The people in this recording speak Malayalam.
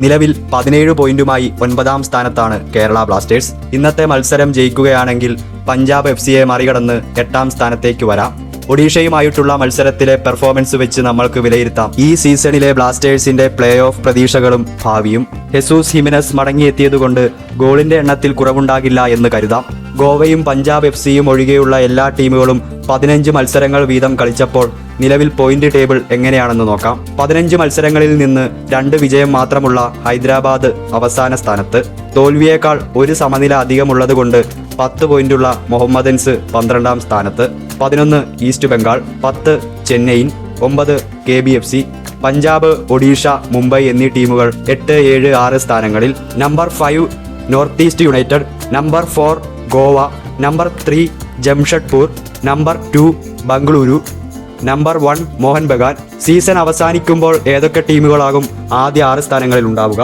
നിലവിൽ പതിനേഴ് പോയിന്റുമായി ഒൻപതാം സ്ഥാനത്താണ് കേരള ബ്ലാസ്റ്റേഴ്സ്. ഇന്നത്തെ മത്സരം ജയിക്കുകയാണെങ്കിൽ പഞ്ചാബ് എഫ് സിയെ മറികടന്ന് എട്ടാം സ്ഥാനത്തേക്ക് വരാം. ഒഡീഷയുമായിട്ടുള്ള മത്സരത്തിലെ പെർഫോമൻസ് വെച്ച് നമ്മൾക്ക് വിലയിരുത്താം. ഈ സീസണിലെ ബ്ലാസ്റ്റേഴ്സിന്റെ പ്ലേ ഓഫ് പ്രതീക്ഷകളും ഭാവിയും ഹെസൂസ് ഹിമിനസ് മടങ്ങിയെത്തിയതുകൊണ്ട് ഗോളിന്റെ എണ്ണത്തിൽ കുറവുണ്ടാകില്ല എന്ന് കരുതാം. ഗോവയും പഞ്ചാബ് എഫ് സിയും ഒഴികെയുള്ള എല്ലാ ടീമുകളും പതിനഞ്ച് മത്സരങ്ങൾ വീതം കളിച്ചപ്പോൾ നിലവിൽ പോയിന്റ് ടേബിൾ എങ്ങനെയാണെന്ന് നോക്കാം. പതിനഞ്ച് മത്സരങ്ങളിൽ നിന്ന് രണ്ട് വിജയം മാത്രമുള്ള ഹൈദരാബാദ് അവസാന സ്ഥാനത്ത്. തോൽവിയേക്കാൾ ഒരു സമനില അധികമുള്ളതുകൊണ്ട് പത്ത് പോയിന്റുള്ള മുഹമ്മദൻസ് പന്ത്രണ്ടാം സ്ഥാനത്ത്. പതിനൊന്ന് ഈസ്റ്റ് ബംഗാൾ പത്ത് ചെന്നൈയിൻ ഒമ്പത് K B F C Punjab Odisha Mumbai എന്നീ ടീമുകൾ എട്ട് ഏഴ് ആറ് സ്ഥാനങ്ങളിൽ number five north east united number four Goa number three Jamshedpur number two Bengaluru number one Mohan Bagan. Season അവസാനിക്കുമ്പോൾ ഏതൊക്കെ ടീമുകളാകും ആദ്യ ആറ് സ്ഥാനങ്ങളിൽ ഉണ്ടാവുക